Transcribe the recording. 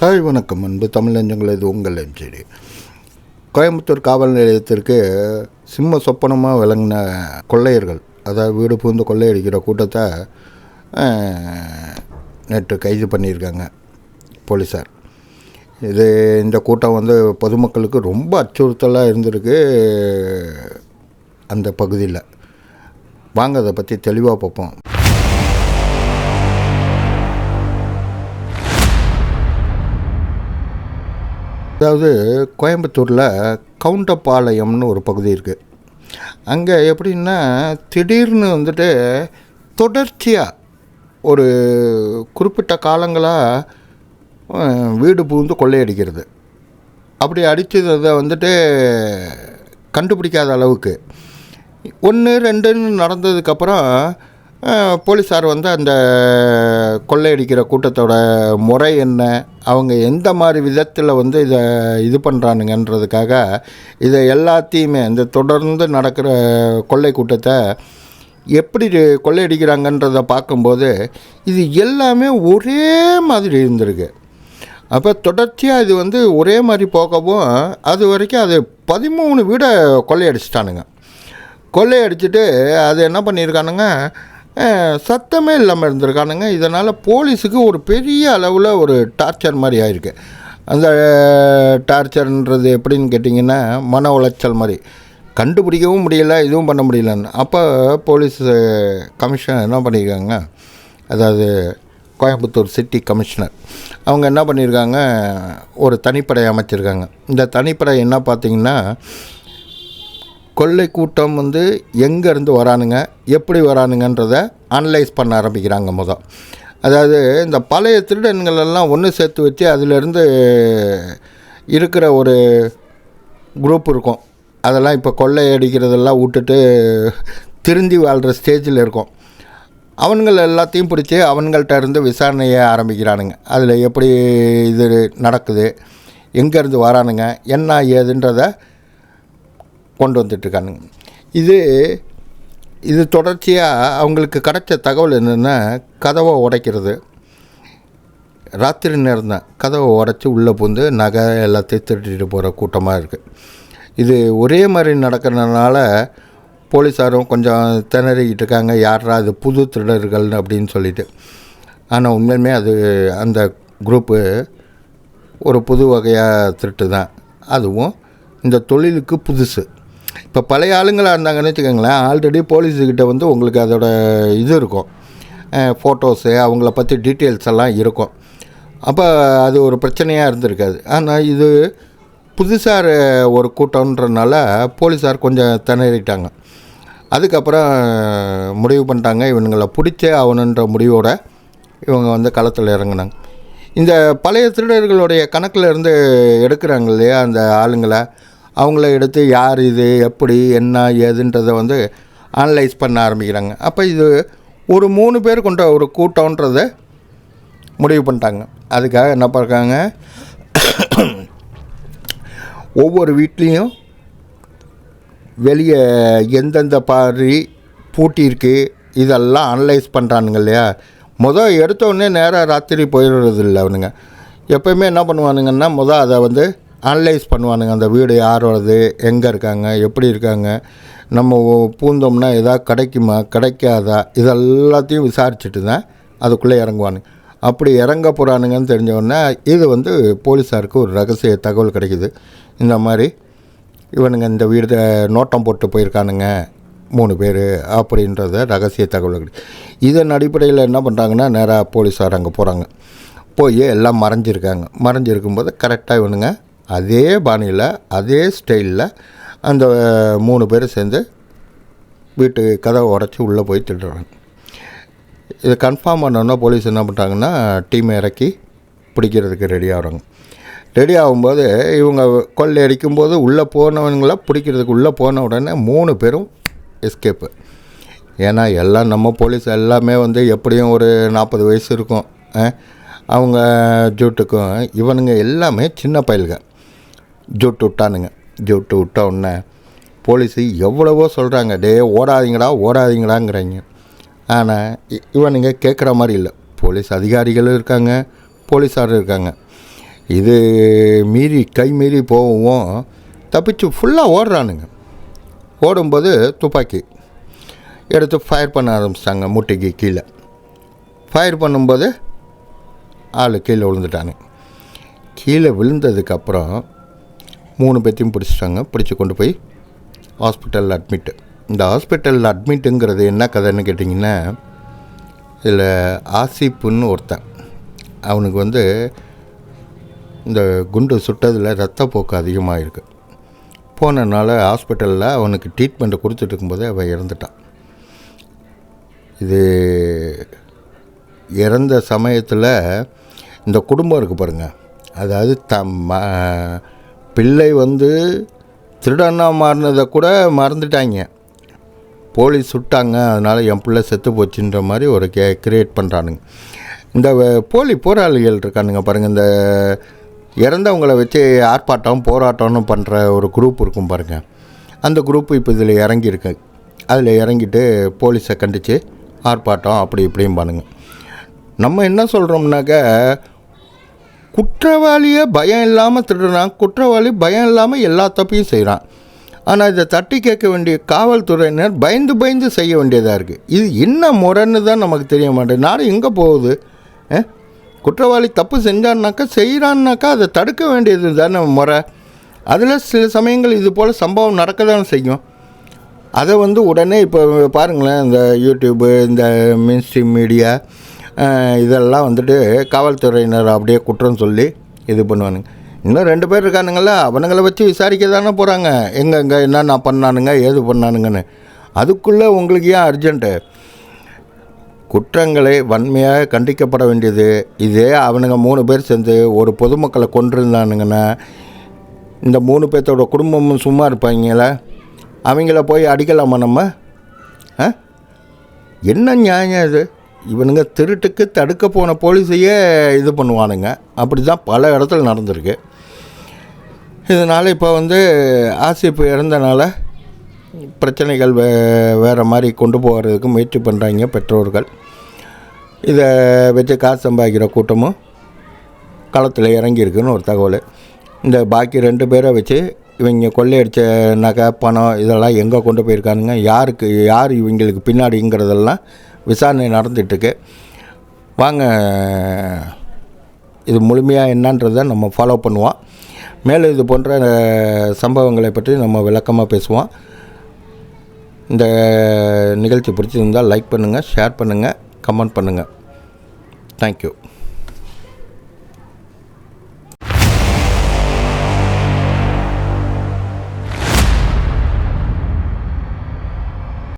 Hi வணக்கம் அன்பு தமிழஞ்சங்கள் இது உங்கள் எம்ஜிடி. கோயம்புத்தூர் காவல் நிலையத்திற்கு சிம்ம சொப்பனமாக விளங்கின கொள்ளையர்கள் அதாவது வீடு பூந்து கொள்ளையடிக்கிற கூட்டத்தை நேற்று கைது பண்ணியிருக்காங்க போலீஸார் இது இந்த கூட்டம் வந்து பொதுமக்களுக்கு ரொம்ப அச்சுறுத்தலாக இருந்திருக்கு அந்த பகுதியில். வாங்க அதை பற்றி தெளிவாக பார்ப்போம். அதாவது கோயம்புத்தூரில் கவுண்டபாளையம்னு ஒரு பகுதி இருக்குது அங்கே எப்படின்னா திடீர்னு வந்துட்டு தொடர்ச்சியாக ஒரு குறிப்பிட்ட காலங்களாக வீடு பூந்து கொள்ளையடிக்கிறது. அப்படி அடித்ததை வந்துட்டு கண்டுபிடிக்காத அளவுக்கு. ஒன்று ரெண்டுன்னு நடந்ததுக்கப்புறம் போலீஸார் வந்து அந்த கொள்ளையடிக்கிற கூட்டத்தோட முறை என்ன? அவங்க எந்த மாதிரி விதத்தில் வந்து இதை இது பண்ணுறானுங்கன்றதுக்காக இதை எல்லாத்தையுமே இந்த தொடர்ந்து நடக்கிற கொள்ளை கூட்டத்தை எப்படி கொள்ளையடிக்கிறாங்கன்றதை பார்க்கும்போது இது எல்லாமே ஒரே மாதிரி இருந்திருக்கு. அப்போ தொடர்ச்சியாக இது வந்து ஒரே மாதிரி போகவும் அது வரைக்கும் அது பதிமூணு வீடை கொள்ளையடிச்சிட்டானுங்க. கொள்ளையடிச்சிட்டு அது என்ன பண்ணியிருக்கானுங்க? சத்தமே இல்லாமல் இருந்திருக்கானுங்க. இதனால் போலீஸுக்கு ஒரு பெரிய அளவில் ஒரு டார்ச்சர் மாதிரி ஆயிருக்கு. அந்த டார்ச்சர்ன்றது எப்படின்னு கேட்டிங்கன்னா மன உளைச்சல் மாதிரி. கண்டுபிடிக்கவும் முடியல இதுவும் பண்ண முடியலன்னு. அப்போ போலீஸ் கமிஷனர் என்ன பண்ணியிருக்காங்க அதாவது கோயம்புத்தூர் சிட்டி கமிஷனர். அவங்க என்ன பண்ணியிருக்காங்க ஒரு தனிப்படை அமைச்சிருக்காங்க. இந்த தனிப்படை என்ன பார்த்தீங்கன்னா கொள்ளை கூட்டம் வந்து எங்கேருந்து வரானுங்க எப்படி வரானுங்கன்றதை அனலைஸ் பண்ண ஆரம்பிக்கிறாங்க மொதல். அதாவது இந்த பழைய திருடன்கள் எல்லாம் ஒன்று சேர்த்து வச்சு அதிலிருந்து இருக்கிற ஒரு குரூப் இருக்கும். அதெல்லாம் இப்போ கொள்ளையடிக்கிறதெல்லாம் விட்டுட்டு திருந்தி வாழ்கிற ஸ்டேஜில் இருக்கும். அவன்கள் எல்லாத்தையும் பிடிச்சி அவன்கள்ட்ட இருந்து விசாரணையை ஆரம்பிக்கிறானுங்க. அதில் எப்படி இது நடக்குது எங்கேருந்து வரானுங்க என்ன ஏதுன்றதை கொண்டு வந்துட்டுருக்கானுங்க இது இது தொடர்ச்சியாக அவங்களுக்கு கிடைச்ச தகவல் என்னென்னா கதவை உடைக்கிறது. ராத்திரி நேரம் தான் கதவை உடச்சி உள்ளே பூந்து நகை எல்லாத்தையும் திருட்டிட்டு போகிற கூட்டமாக இருக்குது இது ஒரே மாதிரி நடக்கிறதுனால போலீஸாரும் கொஞ்சம் திணறிக்கிட்டு இருக்காங்க. யாரா அது புது திருடர்கள் அப்படின்னு சொல்லிட்டு. ஆனால் உண்மையுமே அது அந்த குரூப்பு ஒரு புது வகையாக திருட்டு தான் அதுவும் இந்த தொழிலுக்கு புதுசு. இப்போ பழைய ஆளுங்களாக இருந்தாங்கன்னு வச்சுக்கோங்களேன் ஆல்ரெடி போலீஸுக்கிட்ட வந்து உங்களுக்கு அதோட இது இருக்கும். ஃபோட்டோஸு அவங்கள பற்றி டீட்டெயில்ஸ் எல்லாம் இருக்கும். அப்போ அது ஒரு பிரச்சனையாக இருந்திருக்காது. ஆனால் இது புதுசார் ஒரு கூட்டம்ன்றனால போலீஸார் கொஞ்சம் திணறிட்டாங்க. அதுக்கப்புறம் முடிவு பண்ணிட்டாங்க இவனுங்களை பிடிச்சே ஆகணுன்ற முடிவோடு இவங்க வந்து களத்தில் இறங்குனாங்க. இந்த பழைய திருடர்களுடைய கணக்கில் இருந்து எடுக்கிறாங்க இல்லையா அந்த ஆளுங்களை? அவங்கள எடுத்து யார் இது எப்படி என்ன ஏதுன்றதை வந்து அனலைஸ் பண்ண ஆரம்பிக்கிறாங்க. அப்போ இது ஒரு மூணு பேர் கொண்ட ஒரு கூட்டம்ன்றத முடிவு பண்ணிட்டாங்க. அதுக்காக என்ன பண்ணுறாங்க ஒவ்வொரு வீட்லேயும் வெளியே எந்தெந்த பாரி பூட்டியிருக்கு இதெல்லாம் அனலைஸ் பண்ணுறானுங்க இல்லையா? மொதல் எடுத்தோடனே நேராக ராத்திரி போயிடுறது இல்லை அவனுங்க. எப்போயுமே என்ன பண்ணுவானுங்கன்னா மொதல் அதை வந்து அனலைஸ் பண்ணுவானுங்க. அந்த வீடு யாரோடது? எங்கே இருக்காங்க? எப்படி இருக்காங்க? நம்ம பூந்தோம்னா எதாவது கிடைக்குமா? கிடைக்காதா? இதெல்லாத்தையும் விசாரிச்சுட்டு தான் அதுக்குள்ளே இறங்குவானுங்க. அப்படி இறங்க போகிறானுங்கன்னு தெரிஞ்சவொன்னே இது வந்து போலீஸாருக்கு ஒரு ரகசிய தகவல் கிடைக்குது. இந்த மாதிரி இவனுங்க இந்த வீடு நோட்டம் போட்டு போயிருக்கானுங்க மூணு பேர் அப்படின்றத ரகசிய தகவல் கிடைக்கும் இதன் அடிப்படையில் என்ன பண்ணுறாங்கன்னா நேராக போலீஸார் அங்கே போகிறாங்க போய் எல்லாம் மறைஞ்சிருக்காங்க. மறைஞ்சிருக்கும்போது கரெக்டாக இவனுங்க அதே பாணியில் அதே ஸ்டைலில் அந்த மூணு பேரும் சேர்ந்து வீட்டு கதவை உடச்சி உள்ளே போய் திட்டுறாங்க இதை கன்ஃபார்ம் பண்ணோன்னா போலீஸ் என்ன பண்ணுறாங்கன்னா டீமை இறக்கி பிடிக்கிறதுக்கு ரெடி ஆகிறாங்க. ரெடி ஆகும்போது இவங்க கொள்ளை அடிக்கும்போது உள்ளே போனவங்கள பிடிக்கிறதுக்கு உள்ளே போன உடனே மூணு பேரும் எஸ்கேப்பு ஏன்னா எல்லாம் நம்ம போலீஸ் எல்லாமே வந்து எப்படியும் ஒரு நாற்பது வயசு இருக்கும். அவங்க ஜூட்டுக்கும் இவனுங்க எல்லாமே சின்ன பயல்கள் ஜூட்டு விட்டானுங்க. ஜூட்டு விட்ட உடனே போலீஸு எவ்வளவோ சொல்கிறாங்க டே ஓடாதீங்கடா ஓடாதீங்கடாங்கிறாங்க. ஆனால் இவனுங்க கேட்குற மாதிரி இல்லை. போலீஸ் அதிகாரிகளும் இருக்காங்க போலீஸாரும் இருக்காங்க. இது மீறி கை மீறி போகவும் தப்பிச்சு ஃபுல்லாக ஓடுறானுங்க. ஓடும்போது துப்பாக்கி எடுத்து ஃபயர் பண்ண ஆரம்பிச்சிட்டாங்க முட்டைக்கு கீழே. ஃபயர் பண்ணும்போது ஆள் கீழே விழுந்துட்டாங்க கீழே விழுந்ததுக்கப்புறம் மூணு பேர்த்தையும் பிடிச்சிட்டாங்க. பிடிச்சி கொண்டு போய் ஹாஸ்பிட்டலில் அட்மிட்டு இந்த ஹாஸ்பிட்டலில் அட்மிட்டுங்கிறது என்ன கதைன்னு கேட்டிங்கன்னா இதில் ஆசிப்புன்னு ஒருத்தன். அவனுக்கு வந்து இந்த குண்டு சுட்டதில் ரத்தப்போக்கு அதிகமாக இருக்குது போனனால ஹாஸ்பிட்டலில் அவனுக்கு ட்ரீட்மெண்ட்டை கொடுத்துட்டு இருக்கும்போது அவன் இறந்துட்டான். இது இறந்த சமயத்தில் இந்த குடும்பம் இருக்குது பாருங்கள் அதாவது தம் பிள்ளை வந்து திருடனாக மாறினதை கூட மறந்துட்டாங்க. போலீஸ் சுட்டாங்க அதனால் என் பிள்ளை செத்து போச்சுன்ற மாதிரி ஒரு கே கிரியேட் பண்ணுறானுங்க இந்த போலி போராளிகள் இருக்கானுங்க பாருங்கள் இந்த இறந்தவங்கள வச்சு ஆர்ப்பாட்டம் போராட்டம்னு பண்ணுற ஒரு குரூப் இருக்கும் பாருங்கள் அந்த குரூப் இப்போ இதில் இறங்கியிருக்கு. அதில் இறங்கிட்டு போலீஸை கண்டித்து ஆர்ப்பாட்டம் அப்படி இப்படியும் பண்ணுங்க நம்ம என்ன சொல்கிறோம்னாக்க குற்றவாளியே பயம் இல்லாமல் திருடுறான் குற்றவாளி பயம் இல்லாமல் எல்லா தப்பையும் செய்கிறான் ஆனால் இதை தட்டி கேட்க வேண்டிய காவல்துறையினர் பயந்து பயந்து செய்ய வேண்டியதாக இருக்குது இது என்ன முறைன்னு தான் நமக்கு தெரிய மாட்டேன் நாடு எங்கே போகுது? ஆ? குற்றவாளி தப்பு செஞ்சான்னாக்கா செய்கிறான்னாக்கா அதை தடுக்க வேண்டியது தானே முறை. அதில் சில சமயங்கள் இது போல் சம்பவம் நடக்க தான் செய்யும். அதை வந்து உடனே இப்போ பாருங்களேன் இந்த யூடியூப்பு இந்த மின்ஸ்ட்ரீம் மீடியா இதெல்லாம் வந்துட்டு காவல்துறையினர் அப்படியே குற்றம் சொல்லி இது பண்ணுவானுங்க. இன்னும் ரெண்டு பேர் இருக்கானுங்கள அவனுங்களை வச்சு விசாரிக்க தானே போகிறாங்க எங்கெங்கே என்னென்ன பண்ணானுங்க ஏது பண்ணானுங்கன்னு. அதுக்குள்ளே உங்களுக்கு ஏன் அர்ஜென்ட்டு குற்றங்களை வன்மையாக கண்டிக்கப்பட வேண்டியது. இதே அவனுங்க மூணு பேர் சேர்ந்து ஒரு பொதுமக்களை கொண்டிருந்தானுங்கன்னா இந்த மூணு பேர்த்தோட குடும்பமும் சும்மா இருப்பாங்களே அவங்கள போய் அடிக்கலாமா நம்ம? ஆ? என்ன நியாயம் இது இவனுங்க திருட்டுக்கு தடுக்க போன போலீஸையே இது பண்ணுவானுங்க. அப்படி தான் பல இடத்துல நடந்திருக்கு. இதனால் இப்போ வந்து ஆசிப்பு இறந்தனால பிரச்சனைகள் வே வேறு மாதிரி கொண்டு போகிறதுக்கு முயற்சி பண்ணுறாங்க பெற்றோர்கள். இதை வச்சு காசு சம்பாதிக்கிற கூட்டமும் களத்தில் இறங்கியிருக்குன்னு ஒரு தகவல். இந்த பாக்கி ரெண்டு பேரை வச்சு இவங்க கொள்ளையடித்த நகை பணம் இதெல்லாம் எங்கே கொண்டு போயிருக்கானுங்க? யாருக்கு யார் இவங்களுக்கு பின்னாடிங்கிறதெல்லாம் விசாரணை நடந்துகிட்ருக்கு வாங்க இது முழுமையாக என்னன்றதை நம்ம ஃபாலோ பண்ணுவோம். மேலும் இது போன்ற சம்பவங்களை பற்றி நம்ம விளக்கமாக பேசுவோம். இந்த நிகழ்ச்சி பிடிச்சிருந்தால் லைக் பண்ணுங்கள் ஷேர் பண்ணுங்கள் கமெண்ட் பண்ணுங்கள் தேங்க்யூ